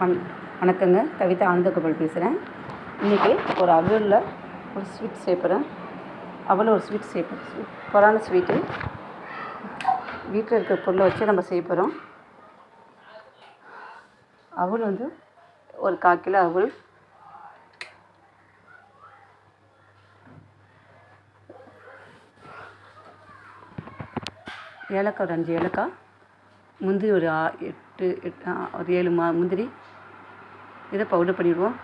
வண் வணக்கங்க. கவிதா ஆனந்தகோபால் பேசுகிறேன் இன்றைக்கி ஒரு அவலில் ஒரு ஸ்வீட் செய்ய போகிறேன் ஒரு ஸ்வீட் சேர்ப்பேன் சூப்பரான ஸ்வீட்டு வீட்டில் இருக்கிற பொருளை வச்சு நம்ம செய்ய போகிறோம் அவல் வந்து ஒரு கால் கிலோ அவல் ஏலக்காய் ஒரு அஞ்சு ஏலக்காய். முந்திரி ஒரு ஆ எட்டு எட்டு ஆ, ஒரு ஏழு மா முந்திரி. இதை பவுடர் பண்ணிடுவோம்.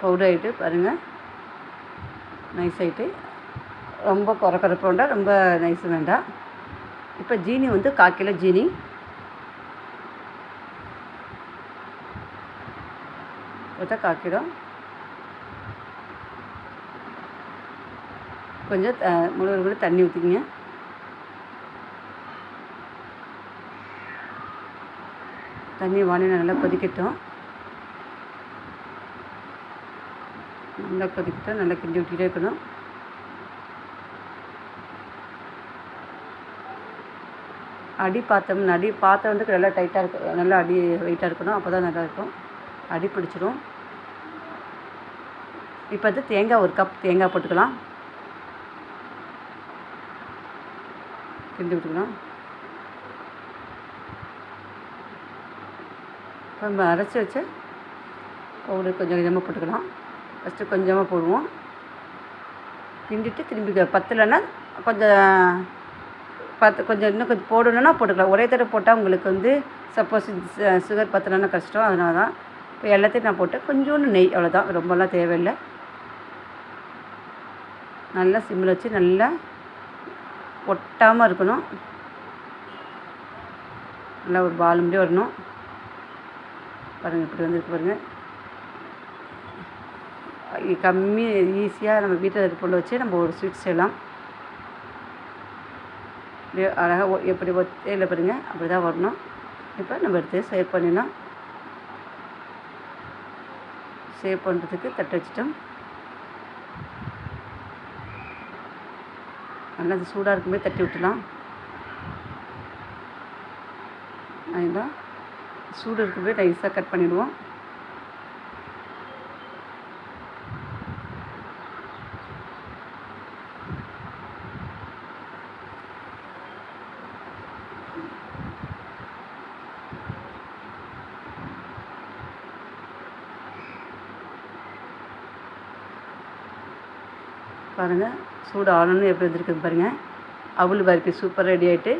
பவுடர் ஆகிட்டு பாருங்கள் நைஸ் ஆகிட்டு ரொம்ப குறை குறைப்பு வேண்டாம் ரொம்ப நைஸ் வேண்டாம். இப்போ ஜீனி வந்து கால் கிலோ ஜீனி. போட்டால் கால் கிலோ. கொஞ்சம் த முழுவதும் கூட தண்ணி ஊற்றிக்கிங்க தண்ணி வானிலை நல்லா கொதிக்கட்டும். நல்லா கொதிக்கட்டும் நல்லா கிண்டி விட்டுட்டே இருக்கணும். அடி பாத்திரம் அடி பாத்திரம் வந்து நல்லா டைட்டாக இருக்கும் நல்லா அடி வெயிட்டாக இருக்கணும் அப்போ தான் நல்லா இருக்கும். அடி பிடிச்சிரும். இப்போ வந்து தேங்காய் ஒரு கப் தேங்காய் போட்டுக்கலாம். கிண்டி விட்டுக்கலாம் நம்ம அரைச்சி வச்ச பவுடர் கொஞ்சம் கொஞ்சமாக போட்டுக்கலாம். ஃபஸ்ட்டு கொஞ்சமாக போடுவோம். கிண்டிட்டு திரும்பி பத்தலைன்னா கொஞ்சம் பத்து கொஞ்சம் இன்னும் கொஞ்சம் போடணுன்னா போட்டுக்கலாம். ஒரே தடவை போட்டால் உங்களுக்கு வந்து சப்போஸ் சுகர் பத்தலைன்னா கஷ்டம். அதனால தான் இப்போ எல்லாத்தையும் நான் போட்டேன் கொஞ்சோண்டு நெய் அவ்வளோதான் ரொம்பலாம் தேவையில்லை. நல்லா சிம்மில் வச்சு நல்லா ஒட்டாமல் இருக்கணும். நல்லா ஒரு பால் மாதிரி வரணும். பாருங்கள் இப்படி வந்துருக்கு பாருங்கள் கம்மி ஈஸியாக நம்ம வீட்டில் இருக்க பொருளை வச்சு நம்ம ஒரு ஸ்வீட் செய்யலாம். அழகாக எப்படி ஒத்தையில் பாருங்க அப்படி தான் வரணும். இப்போ நம்ம எடுத்து சேவ் பண்ணிடலாம். சேவ் பண்ணுறதுக்கு தட்டு வச்சுட்டோம். நல்லா அது சூடாக இருக்கும்போது தட்டி விட்டுலாம் அதுதான் சூடு இருக்கிறது நைஸாக கட் பண்ணிவிடுவோம் பாருங்கள் சூடு ஆனன்னு எப்படி வந்திருக்கு பாருங்கள் அவள் பருப்பி சூப்பர் ரெடி ஆகிட்டு